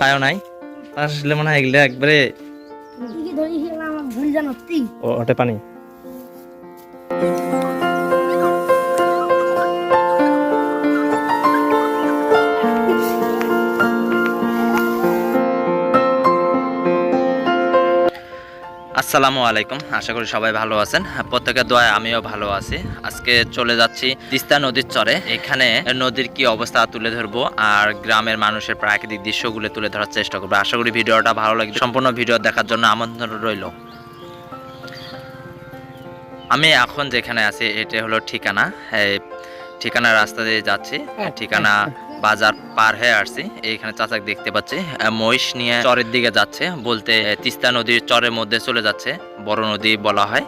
খায়ও নাই। আসলে মনে হয় এগুলো একবারে ওটে পানি। আসসালামু আলাইকুম। আশা করি সবাই ভালো আছেন। প্রত্যেকের দোয়ায় আমিও ভালো আছি। আজকে চলে যাচ্ছি তিস্তা নদীর চরে। এখানে নদীর কি অবস্থা তুলে ধরবো আর গ্রামের মানুষের প্রাকৃতিক দৃশ্যগুলো তুলে ধরার চেষ্টা করব। আশা করি ভিডিওটা ভালো লাগবে। সম্পূর্ণ ভিডিও দেখার জন্য আমন্ত্রণ রইল। আমি এখন যেখানে আছি এটা হলো ঠিকানা। ঠিকানা রাস্তা দিয়ে যাচ্ছি। ঠিকানা বাজার পার হয়ে আসছি। এইখানে চাচাকে দেখতে পাচ্ছি। মহিষ নিয়ে চরের দিকে যাচ্ছে বলতে তিস্তা নদীর চরের মধ্যে চলে যাচ্ছে, বড় নদী বলা হয়।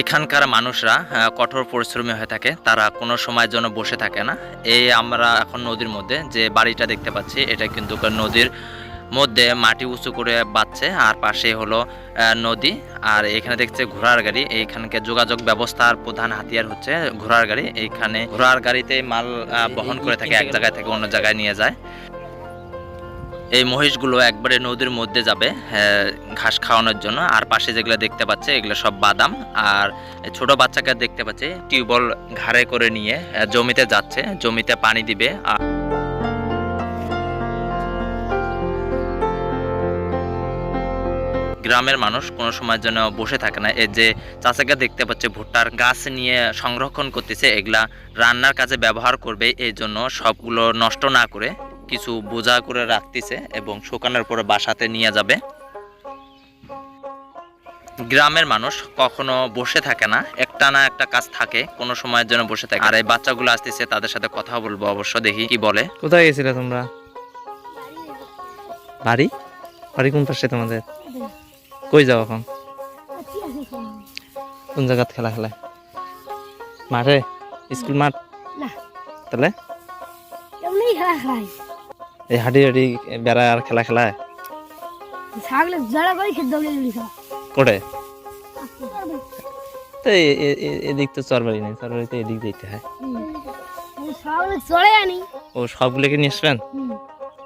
এখানকার মানুষরা কঠোর পরিশ্রমী হয়ে থাকে। তারা কোনো সময়ের জন্য বসে থাকে না। এই আমরা এখন নদীর মধ্যে যে বাড়িটা দেখতে পাচ্ছি, এটা কিন্তু নদীর মধ্যে মাটি উঁচু করে বাঁচছে আর পাশে হলো নদী। আর এখানে দেখছে ঘোড়ার গাড়ি এইখানকে যোগাযোগ ব্যবস্থার প্রধান হাতিয়ার হচ্ছে ঘোড়ার গাড়ি। এইখানে ঘোড়ার গাড়িতে মাল বহন করে থাকে, এক জায়গায় থেকে অন্য জায়গায় নিয়ে যায়। এই মহিষগুলো একবারে নদীর মধ্যে যাবে ঘাস খাওয়ানোর জন্য। আর পাশে যেগুলো দেখতে পাচ্ছে, এগুলো সব বাদাম। আর ছোট বাচ্চাকে দেখতে পাচ্ছে, টিউবওয়েল ঘাড়ে করে নিয়ে জমিতে যাচ্ছে, জমিতে পানি দিবে। আর গ্রামের মানুষ কোনো সময়ের জন্য বসে থাকে না। এই যে চাচাকে দেখতে পাচ্ছে ভুট্টার গাছ নিয়ে সংরক্ষণ করতেছে এগুলা রান্নার কাজে ব্যবহার করবে এই জন্য সবগুলো নষ্ট না করে কিছু বোঝা করে রাখতেছে এবং শুকানোর পরে বাসাতে নিয়ে যাবে। গ্রামের মানুষ কখনো বসে থাকে না একটা না একটা কাজ থাকে কোনো সময়ের জন্য বসে থাকে। আর এই বাচ্চাগুলো আসতেছে তাদের সাথে কথা বলব অবশ্য দেখি কি বলে। কোথায় গেছিলে তোমরা? বাড়ি? বাড়ি কোন পাশে তোমাদের? কই যাও এখন? কোন জায়গাত খেলা খেলায় মাঠে স্কুল মাঠ? তাহলে খেলা এই হাঁটি হাঁটি বেড়ায় আর খেলা খেলায়? খেলা তো এ- এদিক তো চরবাড়ি নেই চরবাড়িতে এদিক যেতে হয়। ও সবগুলোকে নিয়ে আসবেন?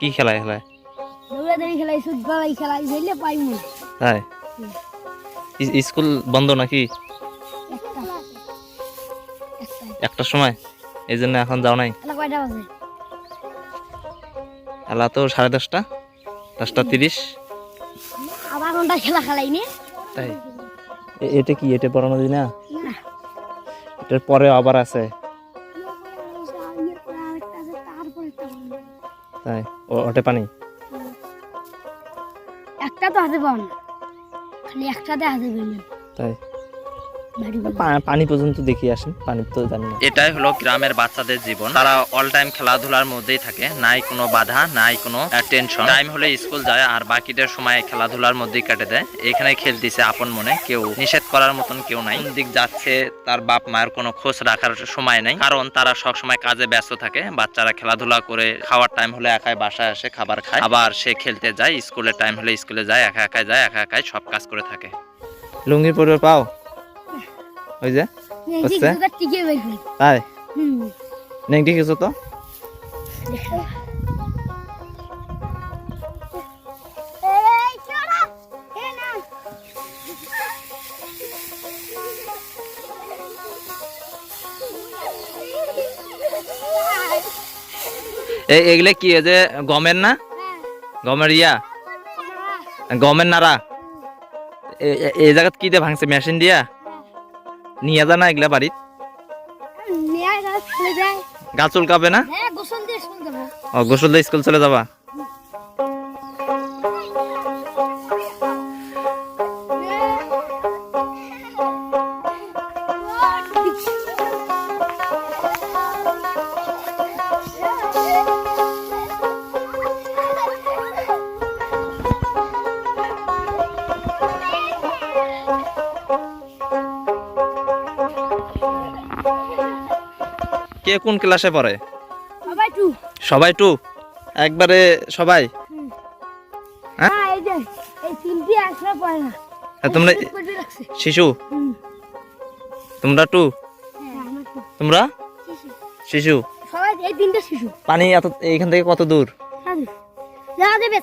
কি খেলায় খেলায়? দৌড়ে খেলাই খেলাই পাই তাই? ই- স্কুল বন্ধ নাকি? একটা একটা একটার সময়? এই জন্য এখন যাও নাই? খেলা তো সাড়ে দশটা। দশটা তিরিশ। খেলা খেলাই নি তাই এটা কি? এটা বড় নদী না। এটার পরে আবার আছে। তাই? ওটে পানি? একটা তো হাতে পাও না। খালি একটাতে হাতে পেলেন তাই? পানি পর্যন্ত দেখি আসেন পানি তো জানি না। এটাই হলো গ্রামের বাচ্চাদের জীবন। তারা অল টাইম খেলাধুলার মধ্যেই থাকে নাই কোনো বাধা নাই কোনো টেনশন টাইম হলে স্কুল যায় আর বাকিটার সময় খেলাধুলার মধ্যেই কেটে দেয়। এখানে খেলতেছে আপন মনে কেউ নিষেধ করার মতন কেউ নাই। দিক যাচ্ছে তার বাপ মায়ের কোনো খোঁজ রাখার সময় নাই কারণ তারা সব সময় কাজে ব্যস্ত থাকে। বাচ্চারা খেলাধুলা করে খাওয়ার টাইম হলে একাই বাসায় আসে খাবার খায়। আবার সে খেলতে যায় স্কুলের টাইম হলে স্কুলে যায় একা একাই যায় একা একাই সব কাজ করে থাকে। লুঙ্গি পরে পাও? ওই যে হচ্ছে? তাই নেংটি তো? এগুলা কি যে গমের না? গমের ইয়া? গমের নাড়া? এ- এ- এই জায়গাত কি দিয়ে ভাঙছে? মেশিন দিয়া? নিয়ে যা না এগুলা বাড়ির। গাছ চলে চুলকাবে না? হ্যাঁ ও গোসল দিয়ে স্কুল চলে যাবা? কে কোন ক্লাসে পড়ে? সবাই টু। সবাই টু? একবারে সবাই? হ্যাঁ? হ্যাঁ তোমরা শিশু? তোমরা টু? হ্যাঁ তোমরা? শিশু। সবাই এই তিনটা শিশু। পানি এত এইখান থেকে কত দূর? হাজি যা দেবে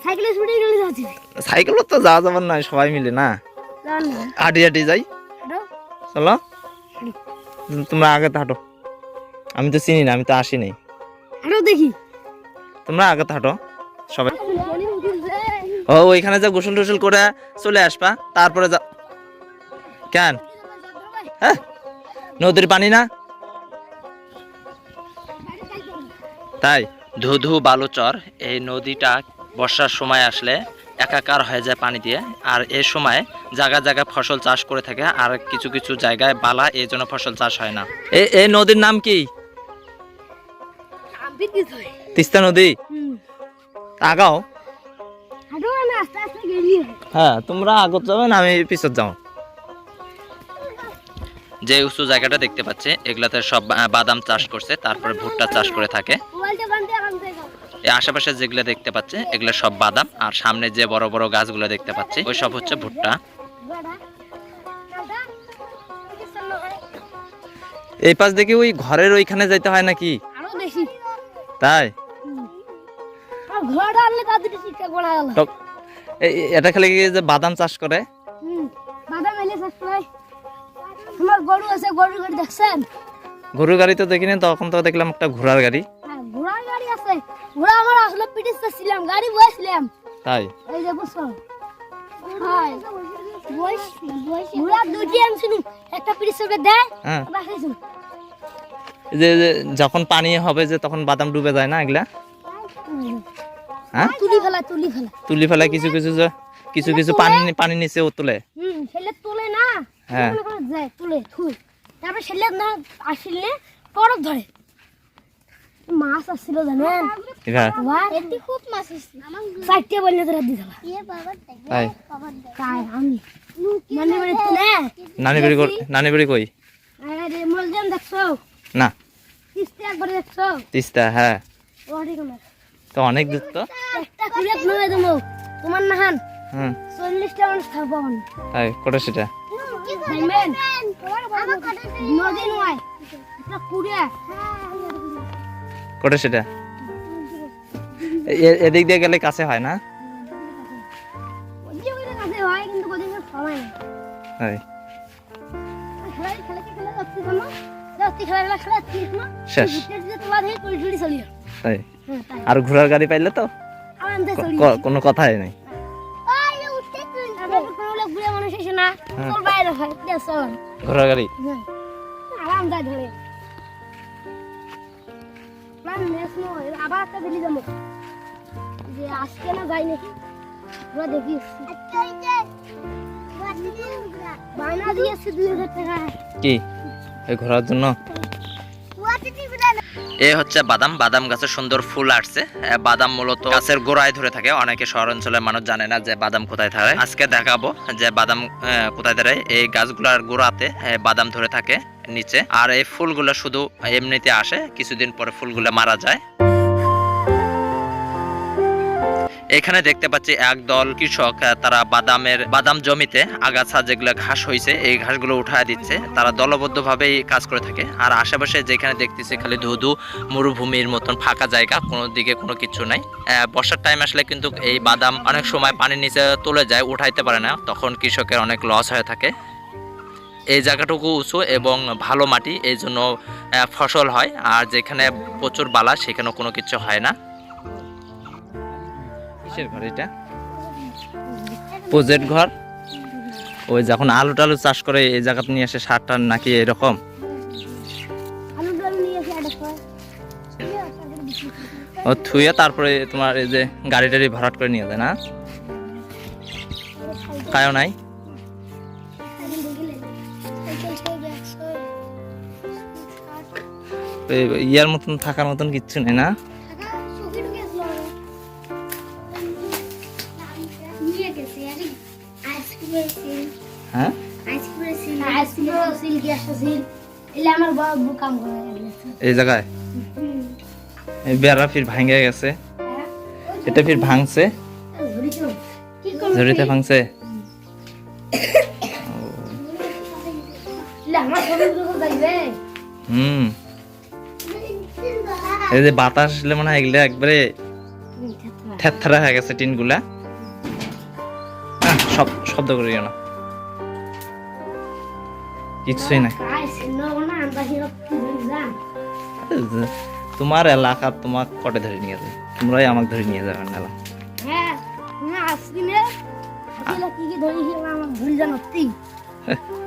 সাইকেলে তো যাওয়া যাবার নয় সবাই মিলে না? হাঁটি হাঁটি যাই। চলো। তোমরা আগে হাঁটো। আমি তো চিনি না আমি তো আসি নাই হাঁটো দেখি। তোমরা আগে হাঁটো সবাই। ও ওইখানে যা গোসল টোসল করে চলে আসবা তারপরে যা কেন? হ্যাঁ নদীর পানি না? তাই ধুধু বালুচর এই নদীটা বর্ষার সময় আসলে একাকার হয়ে যায় পানি দিয়ে আর এই সময় জায়গা জায়গায় ফসল চাষ করে থাকে আর কিছু কিছু জায়গায় বালা এই জন্য ফসল চাষ হয় না। এই নদীর নাম কি? তিস্তা নদী? আগাও। হ্যাঁ তোমরা আগত যাবে না আমি পিছত যাও। যে উঁচু জায়গাটা দেখতে পাচ্ছে এগুলাতে সব বাদাম চাষ করছে তারপরে ভুট্টা চাষ করে থাকে। এই আশেপাশে যেগুলো দেখতে পাচ্ছে এগুলো সব বাদাম আর সামনে যে বড় বড় গাছগুলো দেখতে পাচ্ছি ওই সব হচ্ছে ভুট্টা। এই পাশ দেখি ওই ঘরের ওইখানে যাইতে হয় নাকি? তাই? ঘোড়া এটা খেলে যে বাদাম চাষ করে? বাদাম এলে চাষ করে তোমার গরু আছে গরুর গাড়ি দেখছেন? গরুর গাড়ি তো দেখিনি তখন তো দেখলাম একটা ঘোড়ার গাড়ি। হ্যাঁ ঘোড়ার গাড়ি আছে। ঘোড়া আমার আসলে পিটিতে ছিলাম গাড়ি বসছিলাম তাই? এই যে বুঝছ? হয়। ঘোড়া দুটি আনছিল একটা পিটিস দেয় হ্যাঁ। যে যখন পানি হবে যে তখন বাদাম ডুবে যায় না এগুলা? হ্যাঁ? তুলি ফেলা তুলি ফেলা। তুলি ফেলে কিছু কিছু কিছু কিছু পানি পানি নিচে ও তুলে। হুম তুলে না। হ্যাঁ। যায় তুলে থুই তারপরে ছেলে না আসলে পরব ধরে। মাছ আসছিল জানেন? এবার বাহ খুব মাছ আসছিল চারটে বললে তোরা দিতে তাই। তাই আমি। নানি বাড়ি নানি বাড়ি কই? আরে মলজাম দেখছ? না। তিস্তা হ্যাঁ। তো অনেক দূর তো? তোমার নাহান হুম। চল্লিশটা মানুষ তাই কোটা সেটা? কোটা সেটা? এদিক দিয়ে গেলে কাছে হয় না? হয় শেষ। হয়ে তাই? হ্যাঁ আর ঘোড়ার গাড়ি পাইলে তো কোনো কথাই নাই। আমরা তো কোনো লোক বুড়ে মানুষ এসে না হ্যাঁ। হয়। ঘোড়ার গাড়ি? হ্যাঁ। নয় আবার একটা দিলি যাব। যে আজকে না যাই নাকি ওরা দেখি বায়না দিয়েছে দুই হাজার টাকা। কি? এই ঘোরার জন্য। এ হচ্ছে বাদাম। বাদাম গাছে সুন্দর ফুল আসছে। বাদাম মূলত গাছের গোড়ায় ধরে থাকে। অনেকে শহর অঞ্চলের মানুষ জানে না যে বাদাম কোথায় থাকে। আজকে দেখাবো যে বাদাম কোথায় ধরে। এই গাছগুলার গোড়াতে বাদাম ধরে থাকে নিচে। আর এই ফুলগুলো শুধু এমনিতে আসে। কিছুদিন পরে ফুলগুলো মারা যায়। এখানে দেখতে পাচ্ছি একদল কৃষক তারা বাদামের, বাদাম জমিতে আগাছা যেগুলো ঘাস হয়েছে এই ঘাসগুলো উঠায় দিচ্ছে। তারা দলবদ্ধভাবেই কাজ করে থাকে। আর আশেপাশে যেখানে দেখতেছি খালি ধুধু, মরুভূমির মতন ফাঁকা জায়গা, কোনো দিকে কোনো কিছু নাই। বর্ষার টাইম আসলে কিন্তু এই বাদাম অনেক সময় পানির নিচে তুলে যায়, উঠাইতে পারে না। তখন কৃষকের অনেক লস হয়ে থাকে। এই জায়গাটুকু উঁচু এবং ভালো মাটি, এই জন্য ফসল হয়। আর যেখানে প্রচুর বালা সেখানে কোনো কিছু হয় না। কিসের ঘর এটা। প্রজেক্ট ঘর। ওই যখন আলু টালু চাষ করে এই জায়গাতে নিয়ে আসে সার টার নাকি এরকম। ও থুয়ে তারপরে তোমার এই যে গাড়ি টাড়ি ভরাট করে নিয়ে যায় না? কায়ও নাই? ইয়ার মতন থাকার মতন কিচ্ছু নেই না? এই জায়গায়? এই বেড়া ফির ভাঙে গেছে। এটা ফির ভাঙছে? ঝুড়িতে ভাঙছে? হুম। এই যে বাতাস আসলে মনে হয় এগুলো একবারে থ্যাথরা হয়ে গেছে টিনগুলা। আহ, সব শব্দ করিও না। কিছুই নাই। তোমার এলাকা তোমাক কটে ধরে নিয়ে যাবে তোমরাই আমাকে ধরে নিয়ে যাবে না হ্যাঁ না কি ধরি আমার ভুল জানো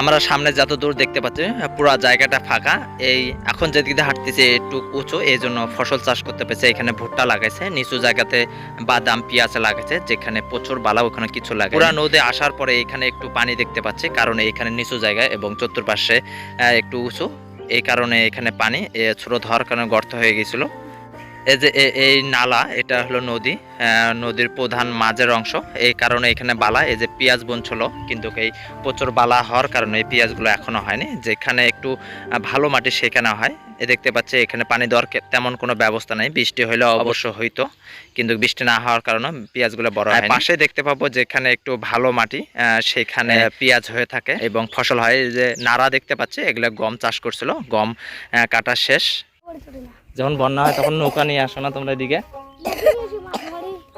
আমরা সামনে যত দূর দেখতে পাচ্ছি, পুরো জায়গাটা ফাঁকা। এই এখন যেদিকে হাঁটতেছে একটু উঁচু, এই জন্য ফসল চাষ করতে পেরেছে। এখানে ভুট্টা লাগাইছে, নিচু জায়গাতে বাদাম, পেঁয়াজ লাগাইছে, যেখানে প্রচুর বালা ওখানে কিছু লাগে পুরা নদী আসার পরে এখানে একটু পানি দেখতে পাচ্ছি, কারণ এখানে নিচু জায়গা এবং চতুর্পাশে একটু উঁচু। এই কারণে এখানে পানি ছোট ধর কারণে গর্ত হয়ে গেছিল। এই যে এ- এই নালা এটা হলো নদী আহ, নদীর প্রধান মাঝের অংশ। এই কারণে এখানে বালা এই যে পেঁয়াজ বন ছিল কিন্তু এই প্রচুর বালা হওয়ার কারণে এই পেঁয়াজগুলো এখনও হয়নি। যেখানে একটু ভালো মাটি সেখানে হয়। এ দেখতে পাচ্ছি এখানে পানি দেওয়ার তেমন কোনো ব্যবস্থা নেই। বৃষ্টি হলে অবশ্য হইতো কিন্তু বৃষ্টি না হওয়ার কারণে পেঁয়াজগুলো বড় হয় পাশে দেখতে পাবো যেখানে একটু ভালো মাটি আহ, সেখানে পেঁয়াজ হয়ে থাকে এবং ফসল হয়। এই যে নাড়া দেখতে পাচ্ছি এগুলো গম চাষ করছিল। গম কাটা শেষ। যখন বন্যা হয় তখন নৌকা নিয়ে আসো না তোমরা এদিকে?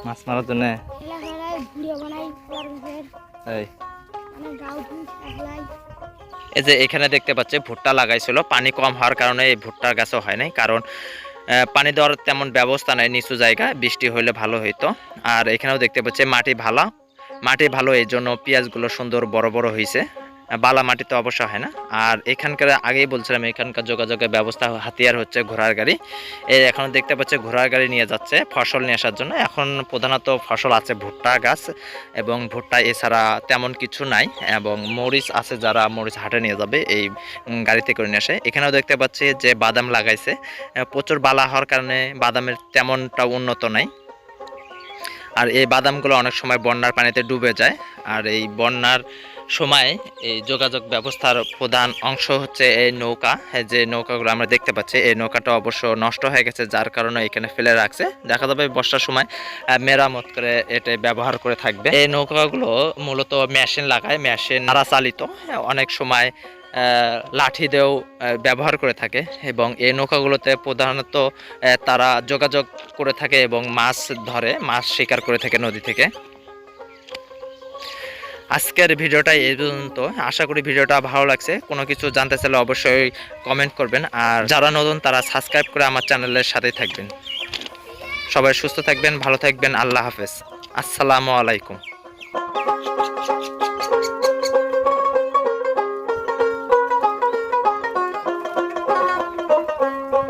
মাছ মারার জন্য। এই। যে এখানে দেখতে পাচ্ছি, ভুট্টা লাগাইছিল। পানি কম হওয়ার কারণে এই ভুট্টার গাছও হয় নাই। কারণ পানি দেওয়ার তেমন ব্যবস্থা নাই নিচু জায়গা, বৃষ্টি হলে ভালো হইতো। আর এখানেও দেখতে পাচ্ছি মাটি ভালো। মাটি ভালো, এই জন্য পেঁয়াজগুলো সুন্দর বড় বড় হয়েছে বালা মাটি তো অবশ্য হয় না। আর এখানকার আগেই বলছিলাম, এখানকার যোগাযোগের ব্যবস্থা হাতিয়ার হচ্ছে ঘোড়ার গাড়ি। এই এখন দেখতে পাচ্ছে ঘোড়ার গাড়ি নিয়ে যাচ্ছে ফসল নিয়ে আসার জন্য। এখন প্রধানত ফসল আছে ভুট্টা, গাছ এবং ভুট্টা এছাড়া তেমন কিছু নাই এবং মরিচ আছে যারা মরিচ হাটে নিয়ে যাবে, এই গাড়িতে করে নিয়ে আসে। এখানেও দেখতে পাচ্ছি যে বাদাম লাগাইছে। প্রচুর বালা হওয়ার কারণে বাদামের তেমনটা উন্নত নাই। আর এই বাদামগুলো অনেক সময় বন্যার পানিতে ডুবে যায়। আর এই বন্যার সময় এই যোগাযোগ ব্যবস্থার প্রধান অংশ হচ্ছে এই নৌকা। যে নৌকাগুলো আমরা দেখতে পাচ্ছি, এই নৌকাটা অবশ্য নষ্ট হয়ে গেছে, যার কারণে এখানে ফেলে রাখছে। দেখা যাবে বর্ষার সময় মেরামত করে এটা ব্যবহার করে থাকবে। এই নৌকাগুলো মূলত মেশিন লাগায়, মেশিন নাড়া চালিত। অনেক সময় লাঠি দিয়েও ব্যবহার করে থাকে। এবং এই নৌকাগুলোতে প্রধানত তারা যোগাযোগ করে থাকে এবং মাছ ধরে, মাছ শিকার করে থাকে নদী থেকে। আজকের ভিডিওটা এই পর্যন্ত। আশা করি ভিডিওটা ভালো লাগছে। কোনো কিছু জানতে চাইলে অবশ্যই কমেন্ট করবেন। আর যারা নতুন, তারা সাবস্ক্রাইব করে আমার চ্যানেলের সাথেই থাকবেন। সবাই সুস্থ থাকবেন, ভালো থাকবেন। আল্লাহ হাফেজ। আসসালামু আলাইকুম।